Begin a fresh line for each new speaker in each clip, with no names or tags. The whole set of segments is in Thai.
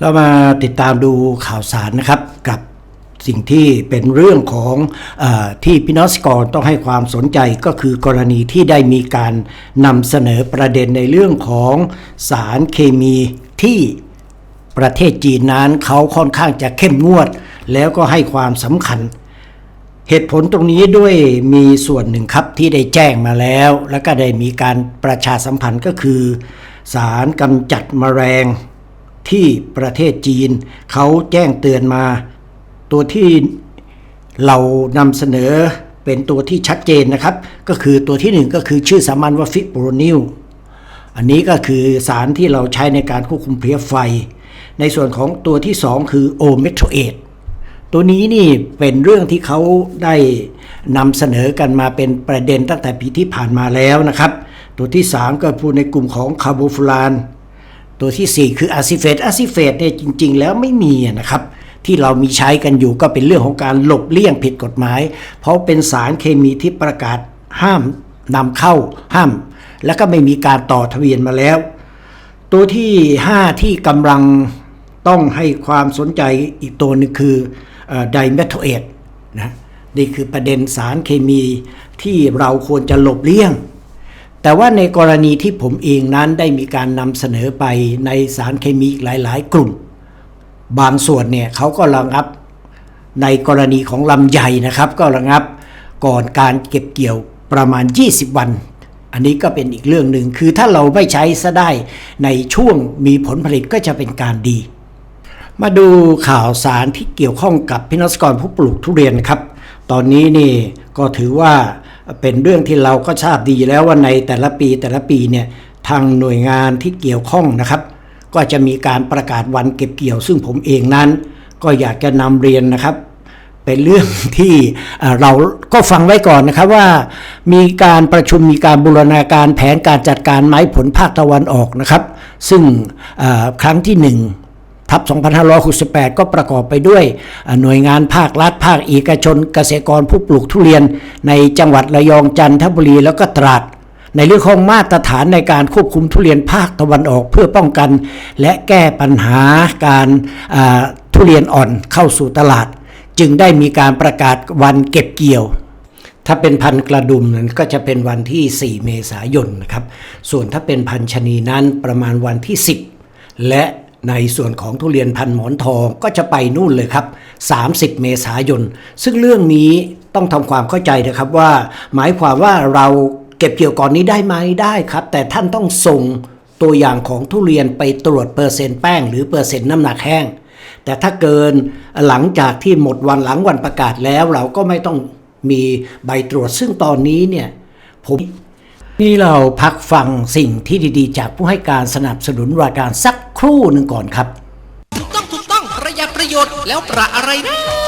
เรามาติดตามดูข่าวสารนะครับกับสิ่งที่เป็นเรื่องของอที่พี่น้องเกษตรต้องให้ความสนใจก็คือกรณีที่ได้มีการนำเสนอประเด็นในเรื่องของสารเคมีที่ประเทศจีนนั้นเขาค่อนข้างจะเข้มงวด แล้วก็ให้ความสำคัญ เหตุผลตรงนี้ด้วยมีส่วนหนึ่งครับที่ได้แจ้งมาแล้ว แล้วก็ได้มีการประชาสัมพันธ์ก็คือ สารกำจัดแมลง ที่ประเทศจีน เขาแจ้งเตือนมา ตัวที่เรานำเสนอเป็นตัวที่ชัดเจนนะครับ ก็คือตัวที่หนึ่งก็คือชื่อสามัญว่าฟิโปรนิลอันนี้ก็คือสารที่เราใช้ในการควบคุมเพลี้ยไฟ ในส่วนของตัวที่ 2 คือโอเมโทรเอตตัวนี้นี่เป็นเรื่องที่เขาได้นำเสนอกันมาเป็นประเด็นตั้งแต่ปีที่ผ่านมาแล้วนะครับ ตัวที่ 3 ก็พูดในกลุ่มของคาร์โบฟูราน ตัวทีสี่ 4 คืออะซิเฟตอะซิเฟตเนี่ยจริง ๆ แล้วไม่มีนะครับ ที่เรามีใช้กันอยู่ก็เป็นเรื่องของการหลบเลี่ยงผิดกฎหมาย เพราะเป็นสารเคมีที่ประกาศห้ามนำเข้าห้าม แล้วก็ไม่มีการต่อทะเบียนมาแล้ว ตัวที่ 5 ที่กำลังต้องให้ความสนใจอีกตัวหนึงคือไดเมทเอทนะนี่คือประเด็นสารเคมีที่เราควรจะหลบเลี่ยง แต่ว่าในกรณีที่ผมเองนั้นได้มีการนำเสนอไปในสารเคมีหลายๆ กลุ่ม บางส่วนเนี่ยเขาก็ระงับในกรณีของลำไยนะครับ ก็ระงับก่อนการเก็บเกี่ยวประมาณ 20 วัน อันนี้ก็เป็นอีกเรื่องหนึ่งคือถ้าเราไม่ใช้ซะได้ในช่วงมีผลผลิตก็จะเป็นการดี มาดูข่าวสารที่เกี่ยวข้องกับพินักกรผู้ปลูกทุเรียนครับ ตอนนี้นี่ก็ถือว่า เป็นเรื่องที่เราก็ทราบดีแล้วว่าในแต่ละปีแต่ละปีเนี่ยทางหน่วยงานที่เกี่ยวข้องนะครับ ก็จะมีการประกาศวันเก็บเกี่ยว ซึ่งผมเองนั้น ก็อยากจะนำเรียนนะครับ เป็นเรื่องที่เราก็ฟังไว้ก่อนนะครับว่า มีการประชุมมีการบูรณาการแผนการจัดการไม้ผลภาคตะวันออกนะครับ ซึ่งครั้งที่หนึ่ง ทับ2568 ก็ประกอบไปด้วยหน่วยงานภาครัฐภาคเอกชนเกษตรกรผู้ปลูกทุเรียน ในจังหวัดระยองจันทบุรีแล้วก็ตราดในเรื่องของมาตรฐานในการควบคุมทุเรียนภาคตะวันออกเพื่อป้องกัน และแก้ปัญหาการทุเรียนอ่อนเข้าสู่ตลาด จึงได้มีการประกาศวันเก็บเกี่ยว ถ้าเป็นพันกระดุมนั้นก็จะเป็นวันที่ 4 เมษายนนะครับส่วนถ้าเป็นพันชนีนั้นประมาณวันที่ 10 และ ในส่วนของทุเรียนพันหมอนทองก็จะไปนู่นเลยครับ 30 เมษายน ซึ่งเรื่องนี้ต้องทำความเข้าใจนะครับว่า หมายความว่าเราเก็บเกี่ยวก่อนนี้ได้ไหมได้ครับ แต่ท่านต้องส่งตัวอย่างของทุเรียนไปตรวจเปอร์เซ็นต์แป้ง หรือเปอร์เซ็นต์น้ำหนักแห้ง แต่ถ้าเกินหลังจากที่หมดวันหลังวันประกาศแล้ว เราก็ไม่ต้องมีใบตรวจซึ่งตอนนี้เนี่ยผมนี่เราพักฟังสิ่งที่ดีๆ จากผู้ให้การสนับสนุนรายการสัก ครู่หนึ่งก่อนครับ
ถูกต้องถูกต้องประหยัดประโยชน์แล้วประอะไรนะ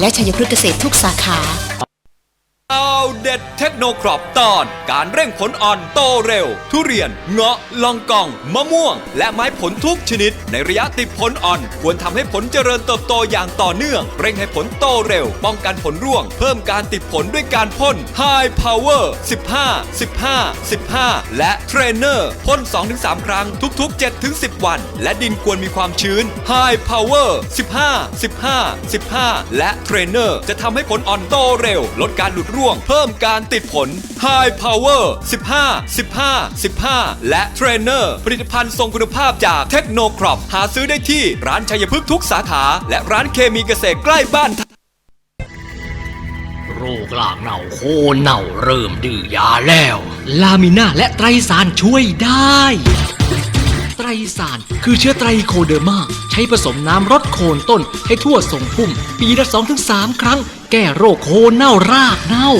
และชัยพฤกษ์เกษตรทุกสาขา
เอาเด็ดเทคโนครอปตอน การเร่งผลอ่อนโตเร็ว ทุเรียน เงาะลองกอง มะม่วง และไม้ผลทุกชนิด ในระยะติดผลอ่อน ควรทำให้ผลเจริญเติบโตอย่างต่อเนื่อง เร่งให้ผลโตเร็ว ป้องกันผลร่วง เพิ่มการติดผลด้วยการพ่น High Power 15 15 15 และเทรนเนอร์พ่น 2-3 ครั้งทุกๆ 7-10 วัน และดินควรมีความชื้น High Power 15 15 15 และเทรนเนอร์จะทำให้ผลอ่อนโตเร็ว ลดการหลุดร่วงเพิ่มการติดผล High Power 15 15 15 และเทรนเนอร์ผลิตภัณฑ์ทรงคุณภาพจากเทคโนครอปหาซื้อได้ที่ร้านชัยพฤกษ์ทุกสาขา และร้านเคมีเกษตรใกล้บ้าน
โรคลากเน่าโคเน่าเริ่มดื้อยาแล้ว ลามิน่าและไตรสารช่วยได้ ไตรสาร คือเชื้อไตรโคเดอร์มา ใช้ผสมน้ำรดโคนต้นให้ทั่วทรงพุ่ม ปีละ 2-3 ครั้ง แก้โรคโคนเน่ารากเน่า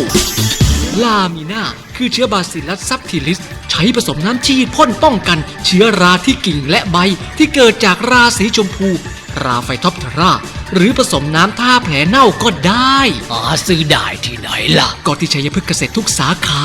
ลามิน่าคือเชื้อบาซิลัสซับทิลิส ใช้ช้ผสมน้ำชีดพ่นป้องกัน เชื้อราที่กิ่งและใบที่เกิดจากราสีชมพู ราไฟท็อปเทราหรือผสมน้ำท่าแผลเน่าก็ได้หาซื้อได้ที่ไหนล่ะ ก็ที่ชัยพฤกษ์เกษตรทุกสาขา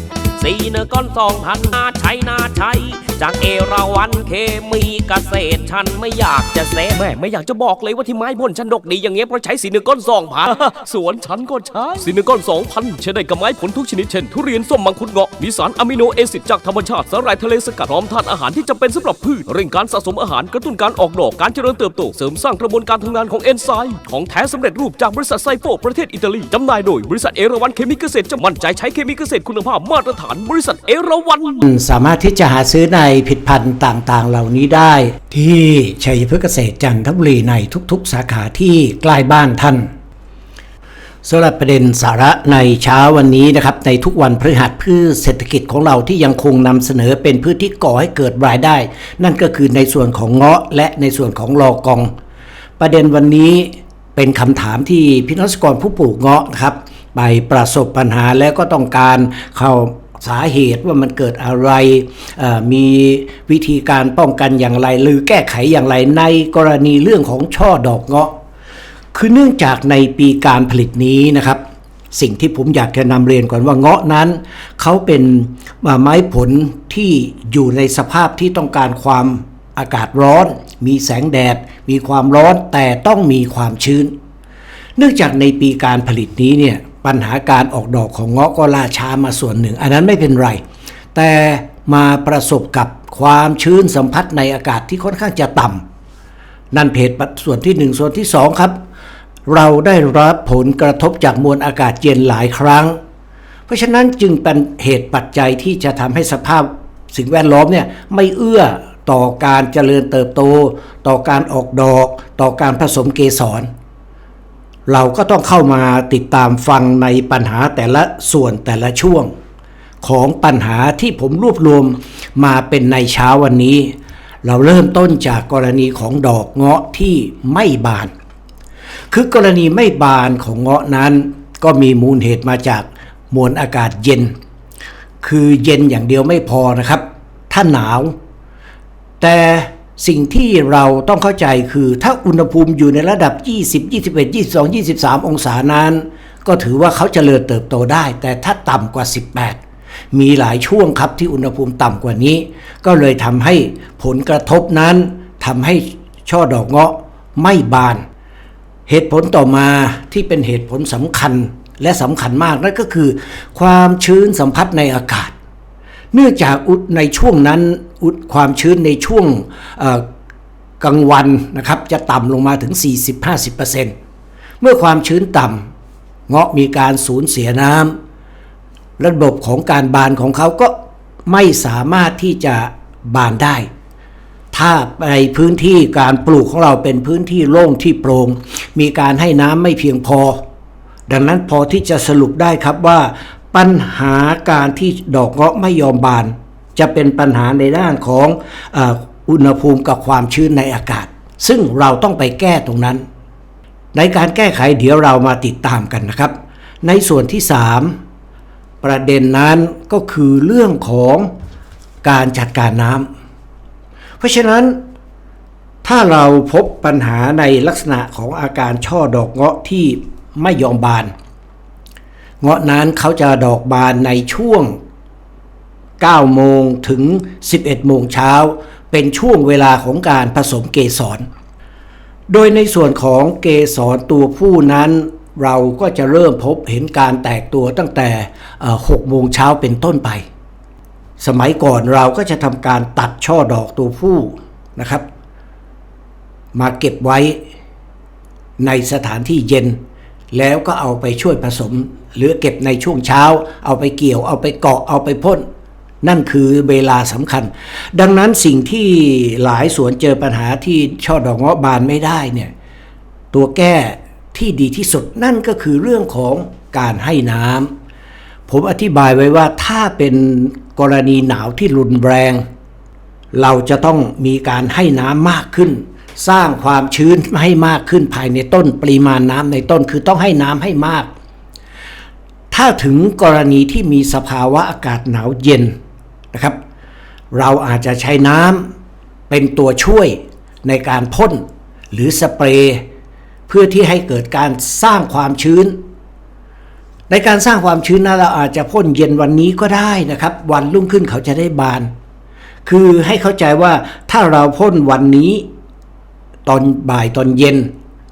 สีเนก้อนสองพันนาใช้นาใช้จากเอราวันเคมีเกษตรฉันไม่อยากจะเซฟแม่ไม่อยากจะบอกเลยว่าที่ไม้พ่นฉันดกดีอย่างเงี้ยเพราะใช้สีเนก้อนสองพันสวนฉันก็ใช้สีเนก้อนสองพันใช้ได้กับไม้ผลทุกชนิดเช่นทุเรียนส้มมังคุดเงาะมีสารอะมิโนเอซิดจากธรรมชาติสาหร่ายทะเลสกัดพร้อมธาตุอาหารที่จำเป็นสำหรับพืชเร่งการสะสมอาหารกระตุ้นการออกดอกการเจริญเติบโตเสริมสร้างกระบวนการทำงานของเอนไซม์ของแท้สำเร็จรูปจากบริษัทไซโฟประเทศอิตาลีจำหน่ายโดยบริษัทเอราวันเคมีเกษตรจะมั่นใจใช้เคมีเกษตรคุณภาพมาตรฐานบริษัทเอราวัน
สามารถที่จะหาซื้อในผลิดพันธุ์ต่างๆ เหล่านี้ได้ ที่ชัยพฤกษเกษตรจันทบุรีในทุกๆ สาขาที่ใกล้บ้านท่านสำหรับประเด็นสาระในเช้าวันนี้นะครับ ในทุกวันพฤหัสพืชเศรษฐกิจของเราที่ยังคงนำเสนอเป็นพืชที่ก่อให้เกิดรายได้ นั่นก็คือในส่วนของเงาะและในส่วนของลอกอง ประเด็นวันนี้เป็นคำถามที่พี่น้องเกษกรผู้ปลูกเงาะนะครับ ไปประสบปัญหาแล้วก็ต้องการเข้า สาเหตุว่ามันเกิดอะไร มีวิธีการป้องกันอย่างไร หรือแก้ไขอย่างไรในกรณีเรื่องของช่อดอกเงาะ คือเนื่องจากในปีการผลิตนี้นะครับ สิ่งที่ผมอยากจะนำเรียนก่อนว่าเงาะนั้น เขาเป็นไม้ผลที่อยู่ในสภาพที่ต้องการความอากาศร้อน มีแสงแดด มีความร้อนแต่ต้องมีความชื้น เนื่องจากในปีการผลิตนี้เนี่ย ปัญหาการออกดอกของเงาะก็ล่าช้ามาส่วนหนึ่ง อันนั้นไม่เป็นไร แต่มาประสบกับความชื้นสัมผัสในอากาศที่ค่อนข้างจะต่ำนั่นเพจส่วนที่หนึ่งส่วนที่สองครับ เราได้รับผลกระทบจากมวลอากาศเย็นหลายครั้ง เพราะฉะนั้นจึงเป็นเหตุปัจจัยที่จะทำให้สภาพสิ่งแวดล้อมเนี่ยไม่เอื้อต่อการเจริญเติบโต ต่อการออกดอก ต่อการผสมเกสร เราก็ต้องเข้ามาติดตามฟังในปัญหาแต่ละส่วนแต่ละช่วง ของปัญหาที่ผมรวบรวมมาเป็นในเช้าวันนี้ เราเริ่มต้นจากกรณีของดอกเงาะที่ไม่บาน คือกรณีไม่บานของเงาะนั้น ก็มีมูลเหตุมาจากมวลอากาศเย็น คือเย็นอย่างเดียวไม่พอนะครับ ถ้าหนาว แต่ สิ่งที่เราต้องเข้าใจคือ ถ้าอุณหภูมิอยู่ในระดับ 20 21 22 23 องศานั้น ก็ถือว่าเขาจเจริญเติบโตได้ แต่ถ้าต่ำกว่า 18 มีหลายช่วงครับที่อุณหภูมิต่ำกว่านี้ ก็เลยทำให้ผลกระทบนั้นทำให้ช่อดอกเงาะไม่บาน เหตุผลต่อมาที่เป็นเหตุผลสำคัญและสำคัญมากนั่นก็คือ ความชื้นสัมผัสในอากาศ เนื่องจากอุดในช่วงนั้น ความชื้นในช่วงกลางวันนะครับจะต่ำลงมาถึง 40-50%เมื่อความชื้นต่ำเงาะมีการสูญเสียน้ำระบบของการบานของเขาก็ไม่สามารถที่จะบานได้ ถ้าในพื้นที่การปลูกของเราเป็นพื้นที่โล่งที่โปร่งมีการให้น้ำไม่เพียงพอ ดังนั้นพอที่จะสรุปได้ครับว่าปัญหาการที่ดอกเงาะไม่ยอมบาน จะเป็นปัญหาในด้านของอ่ออุณหภูมิกับความชื้นในอากาศ ซึ่งเราต้องไปแก้ตรงนั้น ในการแก้ไขเดี๋ยวเรามาติดตามกันนะครับ ในส่วนที่ 3 ประเด็นนั้นก็คือเรื่องของการจัดการน้ำเพราะฉะนั้นถ้าเราพบปัญหาในลักษณะของอาการช่อดอกเงาะที่ไม่ยอมบาน เงาะนั้นเขาจะดอกบานในช่วง 9 โมงถึง 11 โมงเช้า เป็นช่วงเวลาของการผสมเกสร โดยในส่วนของเกสรตัวผู้นั้น เราก็จะเริ่มพบเห็นการแตกตัวตั้งแต่ 6 โมงเช้าเป็นต้นไป สมัยก่อนเราก็จะทำการตัดช่อดอกตัวผู้นะครับ มาเก็บไว้ในสถานที่เย็น แล้วก็เอาไปช่วยผสม หรือเก็บในช่วงเช้า เอาไปเกี่ยว เอาไปเกาะ เอาไปพ่น นั่นคือเวลาสำคัญ ดังนั้นสิ่งที่หลายสวนเจอปัญหาที่ช่อดอกเงาะบานไม่ได้เนี่ยตัวแก้ที่ดีที่สุดนั่นก็คือเรื่องของการให้น้ำผมอธิบายไว้ว่าถ้าเป็นกรณีหนาวที่รุนแรง เราจะต้องมีการให้น้ำมากขึ้น สร้างความชื้นให้มากขึ้นภายในต้นปริมาณน้ำในต้นคือต้องให้น้ำให้มาก ถ้าถึงกรณีที่มีสภาวะอากาศหนาวเย็น นะครับ เราอาจจะใช้น้ำเป็นตัวช่วยในการพ่นหรือสเปรย์เพื่อที่ให้เกิดการสร้างความชื้น ในการสร้างความชื้นนั้นเราอาจจะพ่นเย็นวันนี้ก็ได้นะครับ วันรุ่งขึ้นเขาจะได้บาน คือให้เข้าใจว่าถ้าเราพ่นวันนี้ตอนบ่ายตอนเย็น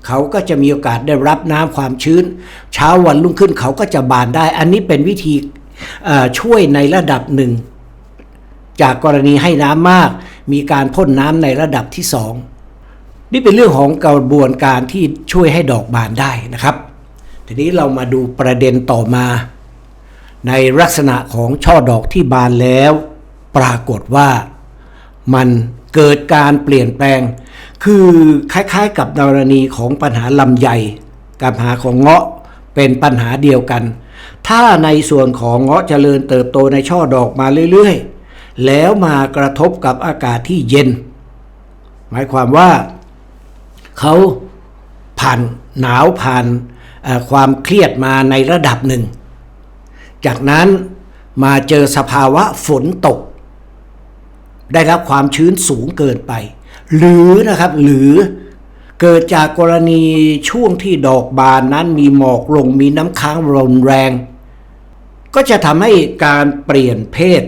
เขาก็จะมีโอกาสได้รับน้ำความชื้น เช้าวันรุ่งขึ้นเขาก็จะบานได้ อันนี้เป็นวิธีช่วยในระดับหนึ่ง จากกรณีให้น้ำมาก มีการพ่นน้ำในระดับที่สองนี่เป็นเรื่องของกระบวนการที่ช่วยให้ดอกบานได้นะครับ ทีนี้เรามาดูประเด็นต่อมา ในลักษณะของช่อดอกที่บานแล้ว ปรากฏว่ามันเกิดการเปลี่ยนแปลง คือคล้ายๆ กับกรณีของปัญหาลำไยกับปัญหาของเงาะเป็นปัญหาเดียวกัน ถ้าในส่วนของเงาะเจริญเติบโตในช่อดอกมาเรื่อยๆ แล้วมากระทบกับอากาศที่เย็น หมายความว่าเขาผ่านหนาวผ่านความเครียดมาในระดับหนึ่ง จากนั้นมาเจอสภาวะฝนตก ได้รับความชื้นสูงเกินไป หรือนะครับหรือเกิดจากกรณีช่วงที่ดอกบานนั้นมีหมอกลงมีน้ำค้างรุนแรง ก็จะทำให้การเปลี่ยนเพศ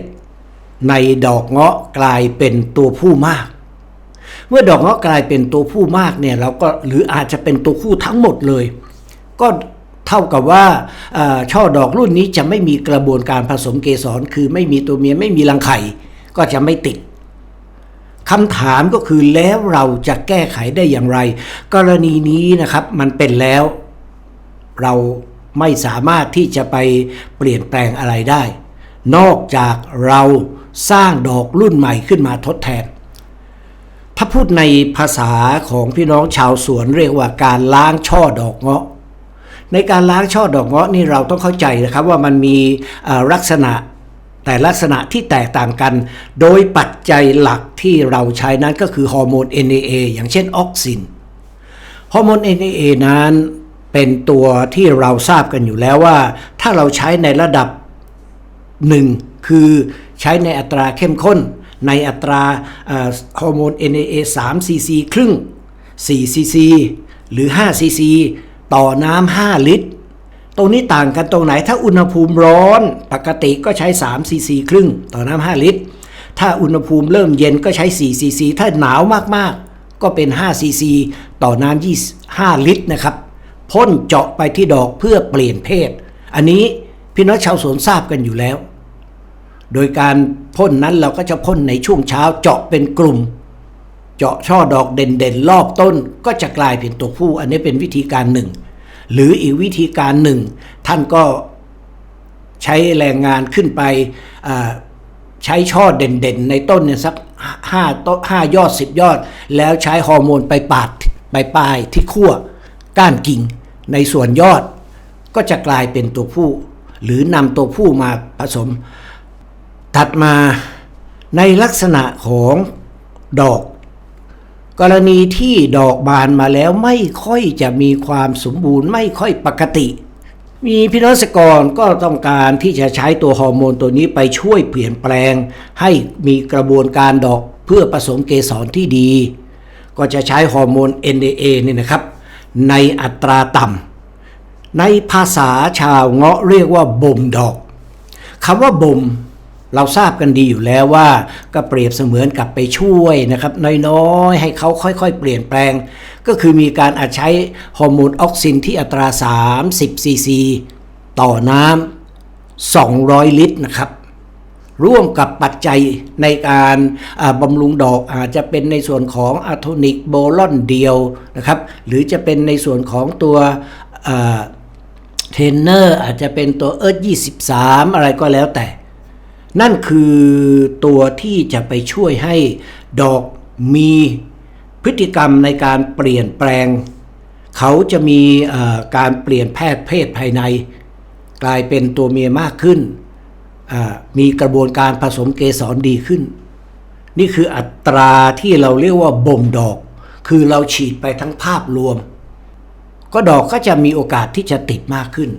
ในดอกเงาะกลายเป็นตัวผู้มาก เมื่อดอกเงาะกลายเป็นตัวผู้มากเนี่ยเราก็หรืออาจจะเป็นตัวผู้ทั้งหมดเลย ก็เท่ากับว่าช่อดอกรุ่นนี้จะไม่มีกระบวนการผสมเกสรคือไม่มีตัวเมียไม่มีรังไข่ก็จะไม่ติดคำถามก็คือแล้วเราจะแก้ไขได้อย่างไร กรณีนี้นะครับมันเป็นแล้ว เราไม่สามารถที่จะไปเปลี่ยนแปลงอะไรได้ นอกจากเรา สร้างดอกรุ่นใหม่ขึ้นมาทดแทน ถ้าพูดในภาษาของพี่น้องชาวสวนเรียกว่าการล้างช่อดอกเงาะ ในการล้างช่อดอกเงาะนี่เราต้องเข้าใจนะครับว่ามันมีลักษณะแต่ลักษณะที่แตกต่างกัน โดยปัจจัยหลักที่เราใช้นั้นก็คือฮอร์โมน NAA อย่างเช่นออกซิน ฮอร์โมน NAA นั้นเป็นตัวที่เราทราบกันอยู่แล้วว่า ถ้าเราใช้ในระดับหนึ่งคือ ใช้ในอัตราเข้มข้น ในอัตราฮอร์โมน NAA 3 cc ครึ่ง 4 cc หรือ 5 cc ต่อน้ำ 5 ลิตร ตรงนี้ต่างกันตรงไหน ถ้าอุณหภูมิร้อนปกติก็ใช้ 3 cc ครึ่ง ต่อน้ำ 5 ลิตร ถ้าอุณหภูมิเริ่มเย็นก็ใช้ 4 cc ถ้าหนาวมากๆ ก็เป็น 5 cc ต่อน้ำ25 ลิตรนะครับ พ่นเจาะไปที่ดอกเพื่อเปลี่ยนเพศ อันนี้พี่น้องชาวสวนทราบกันอยู่แล้ว โดยการพ่นนั้นเราก็จะพ่นในช่วงเช้าเจาะเป็นกลุ่ม เจาะช่อดอกเด่นๆรอบต้นก็จะกลายเป็นตัวผู้ อันนี้เป็นวิธีการหนึ่ง หรืออีกวิธีการหนึ่ง ท่านก็ใช้แรงงานขึ้นไปใช้ช่อเด่นๆ ในต้นเนี่ยสักห้าต้นห้ายอดสิบยอด แล้วใช้ฮอร์โมนไปปาดไปปลายที่ขั้วก้านกิ่งในส่วนยอดก็จะกลายเป็นตัวผู้ หรือนำตัวผู้มาผสม ถัดมาในลักษณะของดอก กรณีที่ดอกบานมาแล้วไม่ค่อยจะมีความสมบูรณ์ไม่ค่อยปกติ มีพี่น้องเกรกรก็ต้องการที่จะใช้ตัวฮอร์โมนตัวนี้ไปช่วยเปลี่ยนแปลง ให้มีกระบวนการดอกเพื่อผสมเกสรที่ดี ก็จะใช้ฮอร์โมน NAA เนี่ยนะครับ ในอัตราต่ำในภาษาชาวเงาะเรียกว่าบ่มดอกคำว่าบ่ม เราทราบกันดีอยู่แล้วว่าก็เปรียบเสมือนกับไปช่วยนะครับน้อยๆ ให้เขาค่อยๆ เปลี่ยนแปลง ก็คือมีการอาจใช้ฮอร์โมนออกซินที่อัตรา 30 ซีซี ต่อน้ำ 200 ลิตรนะครับ ร่วมกับปัจจัยในการบำรุงดอกอาจจะเป็นในส่วนของอะโทนิกโบลอนเดียวนะครับ หรือจะเป็นในส่วนของตัวเทรนเนอร์อาจจะเป็นตัวเอิร์ธ23 อะไรก็แล้วแต่ นั่นคือตัวที่จะไปช่วยให้ดอกมีพฤติกรรมในการเปลี่ยนแปลง เขาจะมีการเปลี่ยนแพทย์เพศภายใน กลายเป็นตัวเมียมากขึ้น มีกระบวนการผสมเกสรดีขึ้น นี่คืออัตราที่เราเรียกว่าบ่มดอก คือเราฉีดไปทั้งภาพรวม ก็ดอกก็จะมีโอกาสที่จะติดมากขึ้น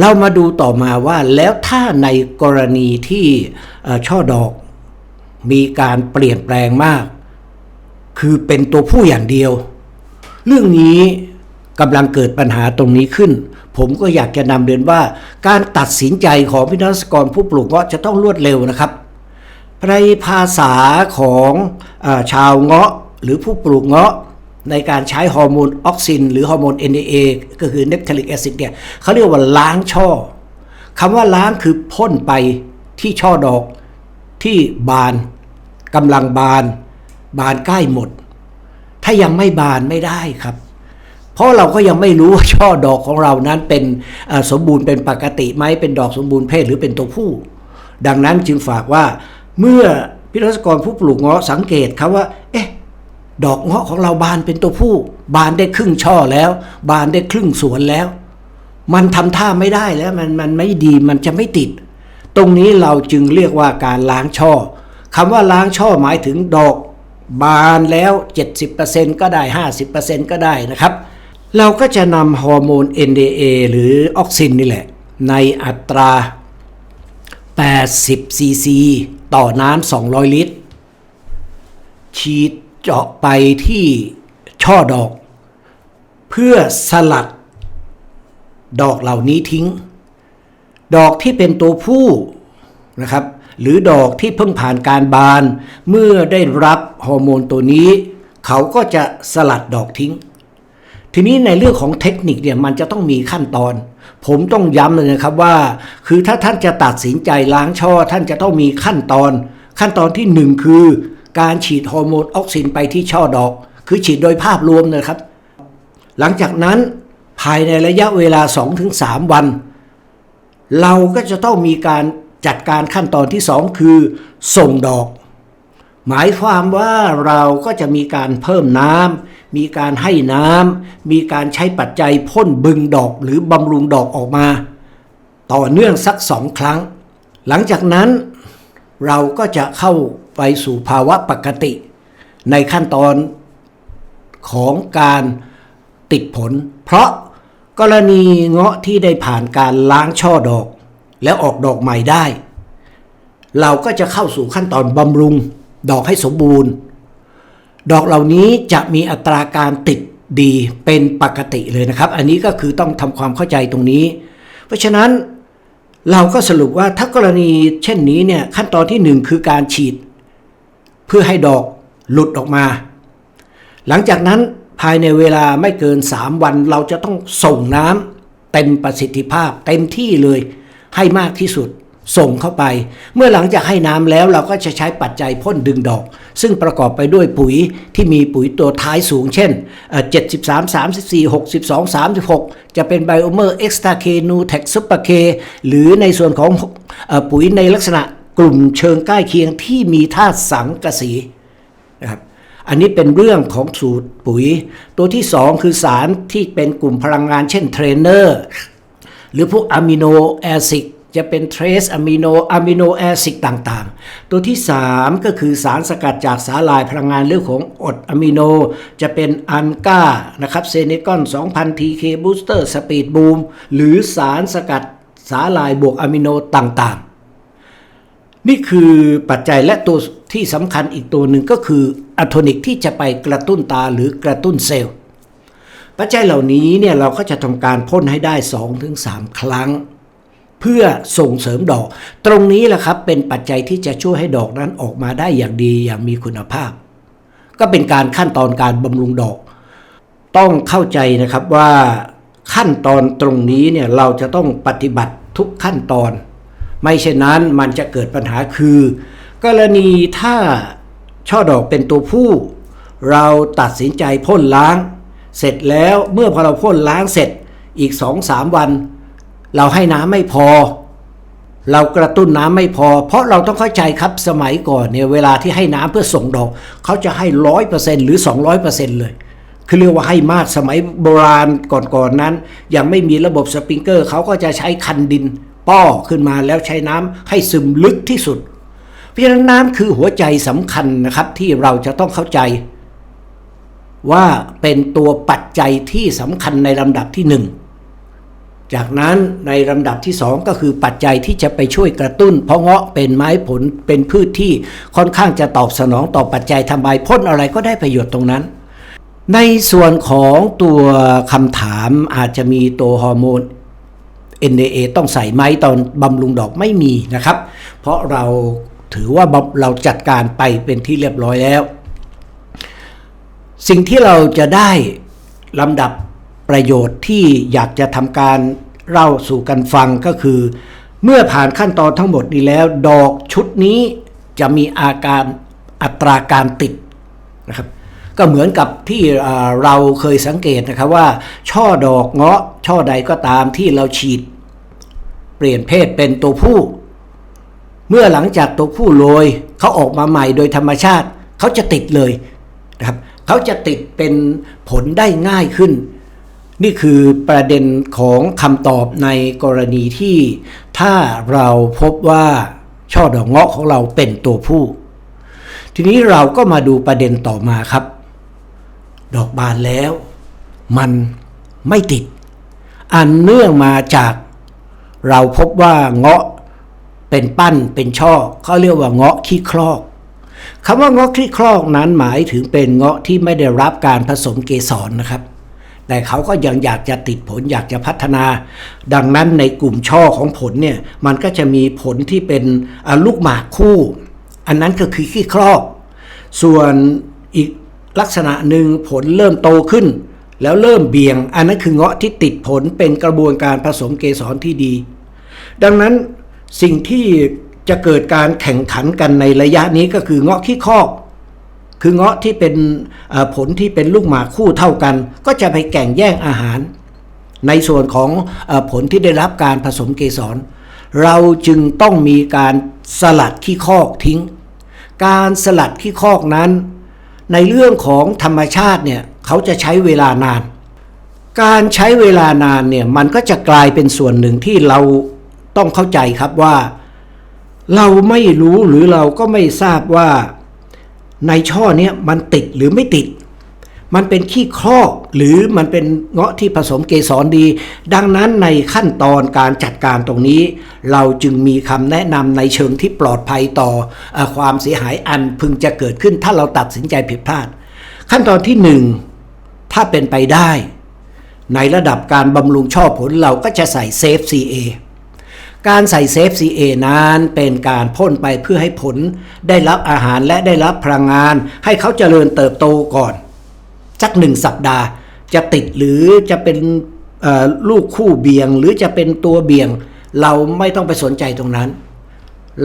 เรามาดูต่อมาว่าแล้วถ้าในกรณีที่เอ่อช่อดอกมีการเปลี่ยนแปลงมาก คือเป็นตัวผู้อย่างเดียว เรื่องนี้กำลังเกิดปัญหาตรงนี้ขึ้น ผมก็อยากจะนำเรียนว่า การตัดสินใจของพี่นักกรผู้ปลูกเงาะจะต้องรวดเร็วนะครับในภาษาของอชาวเงาะหรือผู้ปลูกเงาะ ในการใช้ฮอร์โมนออกซิน หรือฮอร์โมน NAA ก็คือ n e p t a l i c acid เนี่ยเขาเรียกว่าล้างช่อคำว่าล้างคือพ่นไปที่ช่อดอกที่บานกำลังบาน บานใกล้หมด ถ้ายังไม่บานไม่ได้ครับ เพราะเราก็ยังไม่รู้ว่าช่อดอกของเรานั้นเป็นสมบูรณ์เป็นปกติไหมเป็นดอกสมบูรณ์เพศหรือเป็นตัวผู้ ดังนั้นจึงฝากว่าเมื่อพิรัศกรผู้ปลูกเงาะสังเกตครับว่า เอ๊ะ ดอกเงาะของเราบานเป็นตัวผู้ บานได้ครึ่งช่อแล้ว บานได้ครึ่งสวนแล้ว มันทำท่าไม่ได้แล้วมันมันไม่ดีมันจะไม่ติด ตรงนี้เราจึงเรียกว่าการล้างช่อคำว่าล้างช่อหมายถึงดอกบานแล้ว 70%ก็ได้ 50%ก็ได้นะครับ เราก็จะนำฮอร์โมน NDA หรือออกซินนี่แหละ ในอัตรา 80 ซีซี ต่อน้ำ 200 ลิตร ฉีด เจาะไปที่ช่อดอก เพื่อสลัด ดอกเหล่านี้ทิ้ง ดอกที่เป็นตัวผู้นะครับหรือดอกที่เพิ่งผ่านการบาน เมื่อได้รับฮอร์โมนตัวนี้ เขาก็จะสลัดดอกทิ้ง ทีนี้ในเรื่องของเทคนิคเนี่ยมันจะต้องมีขั้นตอน ผมต้องย้ำเลยนะครับว่า คือถ้าท่านจะตัดสินใจล้างช่อ ท่านจะต้องมีขั้นตอน ขั้นตอนที่หนึ่งคือ การฉีดฮอร์โมนออกซินไปที่ช่อดอก คือฉีดโดยภาพรวมนะครับ หลังจากนั้นภายในระยะเวลา 2-3 วัน เราก็จะต้องมีการจัดการขั้นตอนที่ 2 คือ ส่งดอก หมายความว่าเราก็จะมีการเพิ่มน้ำมีการให้น้ำมีการใช้ปัจจัยพ่นบึงดอกหรือบำรุงดอกออกมา ต่อเนื่องสักสองครั้ง หลังจากนั้นเราก็จะเข้า ไปสู่ภาวะปกติ ในขั้นตอนของการติดผล เพราะกรณีเงาะที่ได้ผ่านการล้างช่อดอก แล้วออกดอกใหม่ได้ เราก็จะเข้าสู่ขั้นตอนบำรุงดอกให้สมบูรณ์ ดอกเหล่านี้จะมีอัตราการติดดีเป็นปกติเลยนะครับ อันนี้ก็คือต้องทำความเข้าใจตรงนี้ เพราะฉะนั้นเราก็สรุปว่าถ้ากรณีเช่นนี้เนี่ยขั้นตอนที่หนึ่งคือการฉีด พื่อให้ดอกหลุดออกมา หลังจากนั้นภายในเวลาไม่เกิน 3 วันเราจะต้องส่งน้ำเต็มประสิทธิภาพ เต็มที่เลยให้มากที่สุดส่งเข้าไป เมื่อหลังจากให้น้ำแล้วเราก็จะใช้ปัจจัยพ่นดึงดอก ซึ่งประกอบไปด้วยปุ๋ยที่มีปุ๋ยตัวท้ายสูง เช่นเอ่อ73 34 62 36 จะเป็นไบโอเมอร์เอ็กซ์ตาเคนูเทคซุปเปอร์เคหรือในส่วนของอปุ๋ยในลักษณะ กลุ่มเชิงใกล้เคียงที่มีธาตุสังกะสีนะครับอันนี้เป็นเรื่องของสูตรปุ๋ย ตัวที่ 2 คือสารที่เป็นกลุ่มพลังงานเช่นเทรนเนอร์หรือพวกอะมิโนแอซิดจะเป็นเทรสอะมิโนอะมิโนแอซิดต่างๆ ตัวที่ 3 ก็คือสารสกัดจากสาหร่ายพลังงานเรื่องของอดอะมิโน จะเป็นอันก้านะครับเซเนกอน 2,000 TK Booster Speed Boom หรือสารสกัดสาหร่ายบวกอะมิโนต่างๆ นี่คือปัจจัยและตัวที่สำคัญอีกตัวหนึ่งก็คืออะโทนิกที่จะไปกระตุ้นตาหรือกระตุ้นเซลล์ ปัจจัยเหล่านี้เนี่ยเราก็จะทำการพ่นให้ได้ 2-3 ครั้ง เพื่อส่งเสริมดอก ตรงนี้แหละครับเป็นปัจจัยที่จะช่วยให้ดอกนั้นออกมาได้อย่างดีอย่างมีคุณภาพ ก็เป็นการขั้นตอนการบำรุงดอก ต้องเข้าใจนะครับว่าขั้นตอนตรงนี้เนี่ยเราจะต้องปฏิบัติทุกขั้นตอน ไม่เช่นนั้นมันจะเกิดปัญหาคือ กรณีถ้าช่อดอกเป็นตัวผู้ เราตัดสินใจพ่นล้าง เสร็จแล้วเมื่อพอเราพ่นล้างเสร็จอีก2-3วัน เราให้น้ำไม่พอ เรากระตุ้นน้ำไม่พอ เพราะเราต้องเข้าใจครับสมัยก่อนเนี่ยเวลาที่ให้น้ำเพื่อส่งดอก เขาจะให้ร้อยเปอร์เซ็นหรือ200เปอร์เซ็นเลยคือเรียกว่าให้มากสมัยโบราณก่อนๆนนั้น ยังไม่มีระบบสปริงเกอร์เขาก็จะใช้คันดิน ป้อขึ้นมาแล้วใช้น้ำให้ซึมลึกที่สุด เพราะฉะนั้นน้ำคือหัวใจสำคัญนะครับที่เราจะต้องเข้าใจ ว่าเป็นตัวปัจจัยที่สำคัญในลำดับที่หนึ่งจากนั้นในลำดับที่สองก็คือปัจจัยที่จะไปช่วยกระตุ้น เพราะเงาะเป็นไม้ผลเป็นพืชที่ค่อนข้างจะตอบสนองต่อปัจจัยทำใบพ่นอะไรก็ได้ประโยชน์ตรงนั้น ในส่วนของตัวคำถามอาจจะมีตัวฮอร์โมน NDA ต้องใส่ไหมตอนบำรุงดอกไม่มีนะครับ เพราะเราถือว่าเราจัดการไปเป็นที่เรียบร้อยแล้ว สิ่งที่เราจะได้ลำดับประโยชน์ที่อยากจะทำการเล่าสู่กันฟังก็คือ เมื่อผ่านขั้นตอนทั้งหมดนี้แล้ว ดอกชุดนี้จะมีอาการอัตราการติดนะครับก็เหมือนกับที่เราเคยสังเกตนะครับว่า ช่อดอกเงาะช่อใดก็ตามที่เราฉีด ปลี่ยนเพศเป็นตัวผู้ เมื่อหลังจากตัวผู้โรยเขาออกมาใหม่โดยธรรมชาติเขาจะติดเลยนะครับเขาจะติดเป็นผลได้ง่ายขึ้น นี่คือประเด็นของคำตอบในกรณีที่ถ้าเราพบว่าช่อดอกเงาะของเราเป็นตัวผู้ ทีนี้เราก็มาดูประเด็นต่อมาครับ ดอกบานแล้ว มันไม่ติด อันเนื่องมาจาก เราพบว่าเงาะเป็นปั้นเป็นช่อเขาเรียกว่าเงาะขี้คลอกคำว่าเงาะขี้คลอกนั้นหมายถึงเป็นเงาะที่ไม่ได้รับการผสมเกสรนะครับ แต่เขาก็ยังอยากจะติดผลอยากจะพัฒนา ดังนั้นในกลุ่มช่อของผลเนี่ยมันก็จะมีผลที่เป็นลูกหมากคู่ อันนั้นก็คือขี้คลอก ส่วนอีกลักษณะหนึ่งผลเริ่มโตขึ้น แล้วเริ่มเบี่ยง อันนั้นคือเงาะที่ติดผลเป็นกระบวนการผสมเกสรที่ดี ดังนั้นสิ่งที่จะเกิดการแข่งขันกันในระยะนี้ก็คือเงาะขี้คอกคือเงาะที่เป็นผลที่เป็นลูกหมากคู่เท่ากัน ก็จะไปแข่งแย่งอาหาร ในส่วนของอผลที่ได้รับการผสมเกสร เราจึงต้องมีการสลัดขี้คอกทิ้ง การสลัดขี้คอกนั้น ในเรื่องของธรรมชาติเนี่ยเขาจะใช้เวลานาน การใช้เวลานานเนี่ยมันก็จะกลายเป็นส่วนหนึ่งที่เรา ต้องเข้าใจครับว่า เราไม่รู้หรือเราก็ไม่ทราบว่าในช่อเนี้ยมันติดหรือไม่ติด มันเป็นขี้คอกหรือมันเป็นเงาะที่ผสมเกสรดี ดังนั้นในขั้นตอนการจัดการตรงนี้ เราจึงมีคำแนะนำในเชิงที่ปลอดภัยต่อเออความเสียหายอันพึงจะเกิดขึ้นถ้าเราตัดสินใจผิดพลาด ขั้นตอนที่หนึ่งถ้าเป็นไปได้ ในระดับการบำรุงช่อผลเราก็จะใส่เซฟ CA การใส่เซฟ CA นั้นเป็นการพ่นไปเพื่อให้ผล ได้รับอาหารและได้รับพลังงาน ให้เขาเจริญเติบโตก่อน สักหนึ่งสัปดาห์ จะติดหรือจะเป็นลูกคู่เบี่ยง หรือจะเป็นตัวเบี่ยง เราไม่ต้องไปสนใจตรงนั้น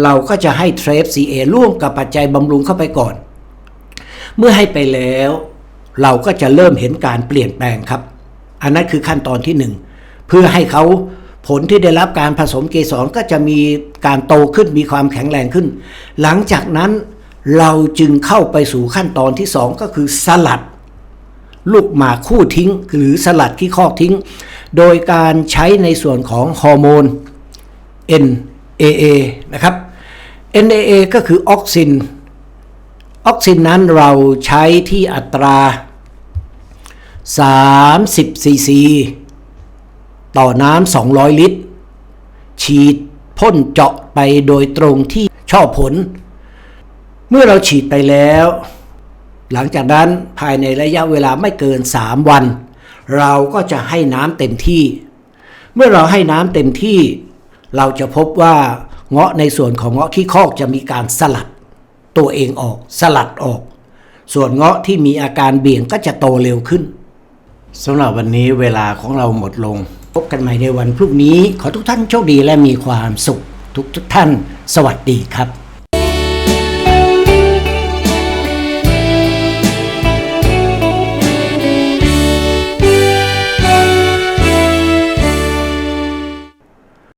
เราก็จะให้เทรฟ CA ร่วมกับปัจจัยบำรุงเข้าไปก่อน เมื่อให้ไปแล้ว เราก็จะเริ่มเห็นการเปลี่ยนแปลงครับ อันนั้นคือขั้นตอนที่หนึ่งเพื่อให้เขา ผลที่ได้รับการผสมเกสรก็จะมีการโตขึ้นมีความแข็งแรงขึ้น หลังจากนั้นเราจึงเข้าไปสู่ขั้นตอนที่สองก็คือสลัด ลูกหมากคู่ทิ้ง หรือสลัดขี้คอกทิ้ง โดยการใช้ในส่วนของฮอร์โมน NAA นะครับ NAA ก็คือออกซิน ออกซินนั้นเราใช้ที่อัตรา 30ซีซี ต่อน้ำ200 ลิตร ฉีดพ่นเจาะไปโดยตรงที่ช่อผล เมื่อเราฉีดไปแล้ว หลังจากนั้นภายในระยะเวลาไม่เกิน 3 วัน เราก็จะให้น้ำเต็มที่ เมื่อเราให้น้ำเต็มที่ เราจะพบว่าเงาะในส่วนของเงาะขี้คอกจะมีการสลัด ตัวเองออกสลัดออก ส่วนเงาะที่มีอาการเบี่ยงก็จะโตเร็วขึ้นสำหรับวันนี้เวลาของเราหมดลง พบกันใหม่ในวันพรุ่งนี้ ขอทุกท่านโชคดีและมีความสุขทุกทุกท่าน สวัสดีครับ